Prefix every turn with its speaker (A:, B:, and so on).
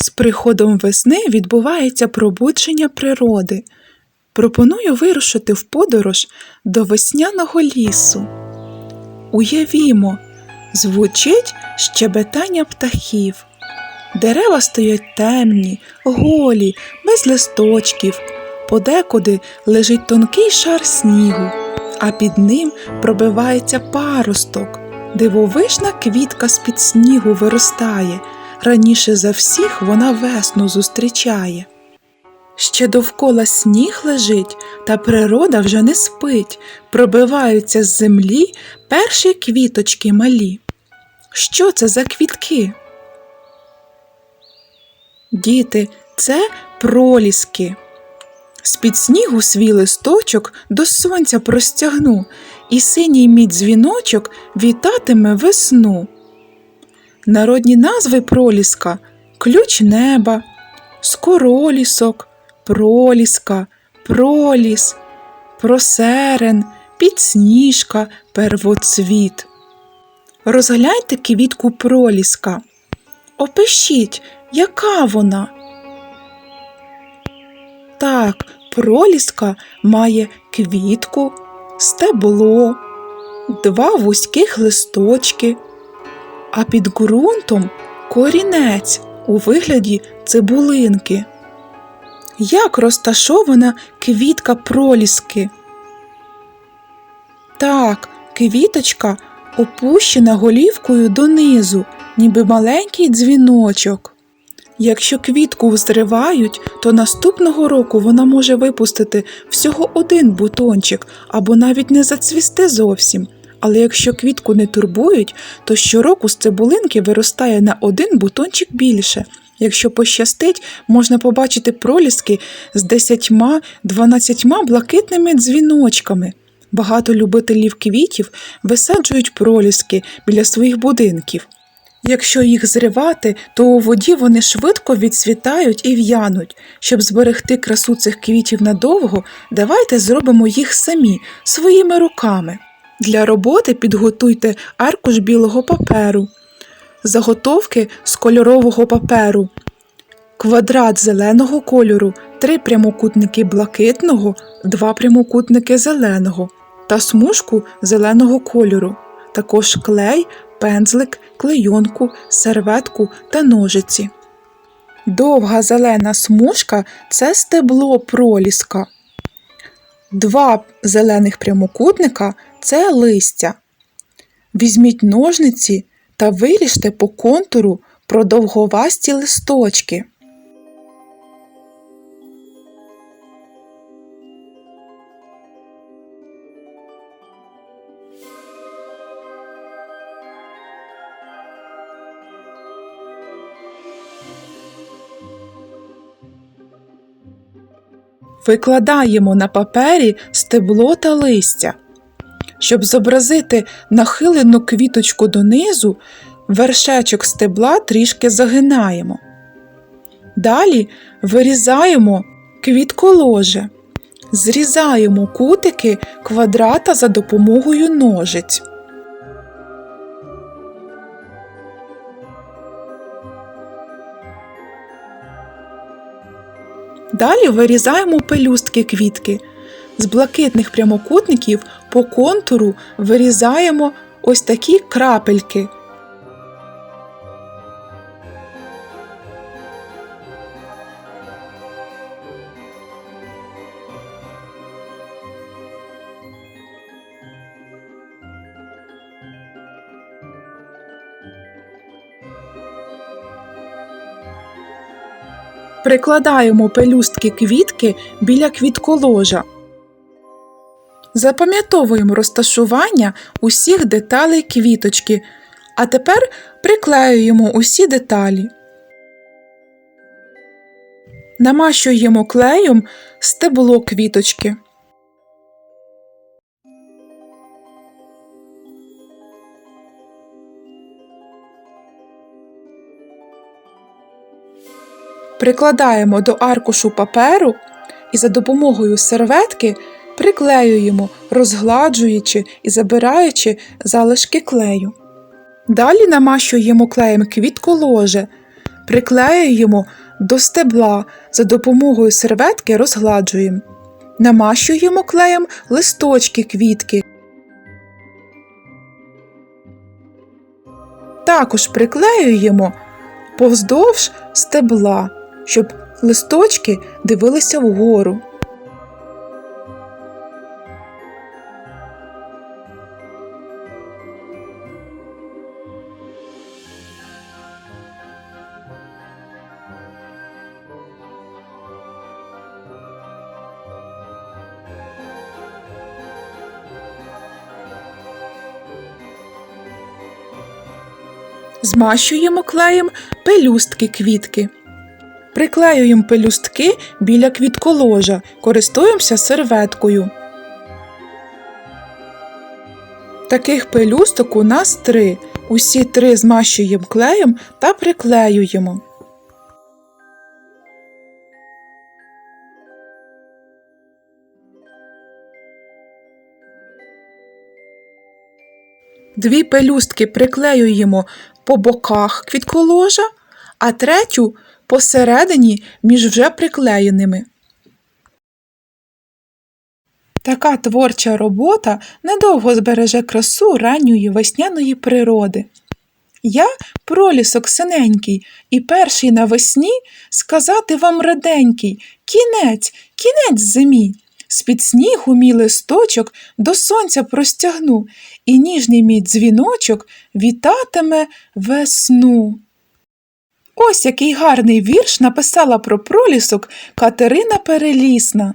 A: З приходом весни відбувається пробудження природи. Пропоную вирушити в подорож до весняного лісу. Уявімо, звучить щебетання птахів. Дерева стоять темні, голі, без листочків. Подекуди лежить тонкий шар снігу, а під ним пробивається паросток. Дивовижна квітка з-під снігу виростає. Раніше за всіх вона весну зустрічає. Ще довкола сніг лежить, та природа вже не спить, пробиваються з землі перші квіточки малі. Що це за квітки? Діти, це проліски. З-під снігу свій листочок до сонця простягну, і синій мій дзвіночок вітатиме весну. Народні назви проліска ключ неба, скоролісок, проліска, проліс, просерен, підсніжка, первоцвіт. Розгляньте квітку проліска. Опишіть, яка вона. Так, проліска має квітку, стебло, два вузьких листочки, а під ґрунтом корінець у вигляді цибулинки. Як розташована квітка проліски? Так, квіточка опущена голівкою донизу, ніби маленький дзвіночок. Якщо квітку зривають, то наступного року вона може випустити всього один бутончик або навіть не зацвісти зовсім. Але якщо квітку не турбують, то щороку з цибулинки виростає на один бутончик більше. Якщо пощастить, можна побачити проліски з 10-12 блакитними дзвіночками. Багато любителів квітів висаджують проліски біля своїх будинків. Якщо їх зривати, то у воді вони швидко відцвітають і в'януть. Щоб зберегти красу цих квітів надовго, давайте зробимо їх самі своїми руками. Для роботи підготуйте аркуш білого паперу, заготовки з кольорового паперу, квадрат зеленого кольору, три прямокутники блакитного, два прямокутники зеленого та смужку зеленого кольору, також клей, пензлик, клейонку, серветку та ножиці. Довга зелена смужка це стебло проліска. Два зелених прямокутника це листя. Візьміть ножниці та виріжте по контуру продовговасті листочки. Викладаємо на папері стебло та листя. Щоб зобразити нахилену квіточку донизу, вершечок стебла трішки загинаємо. Далі вирізаємо квітколоже, зрізаємо кутики квадрата за допомогою ножиць. Далі вирізаємо пелюстки квітки. З блакитних прямокутників по контуру вирізаємо ось такі крапельки. Прикладаємо пелюстки квітки біля квітколожа. Запам'ятовуємо розташування усіх деталей квіточки, а тепер приклеюємо усі деталі. Намащуємо клеєм стебло квіточки. Прикладаємо до аркушу паперу і за допомогою серветки приклеюємо, розгладжуючи і забираючи залишки клею. Далі намащуємо клеєм квітколоже, приклеюємо до стебла за допомогою серветки розгладжуємо. Намащуємо клеєм листочки квітки. Також приклеюємо повздовж стебла, щоб листочки дивилися вгору. Змащуємо клеєм пелюстки квітки. Приклеюємо пелюстки біля квітколожа, користуємося серветкою. Таких пелюсток у нас три. Усі три змащуємо клеєм та приклеюємо. Дві пелюстки приклеюємо по боках квітколожа, а третю посередині між вже приклеєними. Така творча робота недовго збереже красу ранньої весняної природи. Я пролісок синенький, і перший навесні сказати вам раденький кінець, кінець зимі. З-під снігу мій листочок до сонця простягну, і ніжний мій дзвіночок вітатиме весну. Ось який гарний вірш написала про пролісок Катерина Перелісна.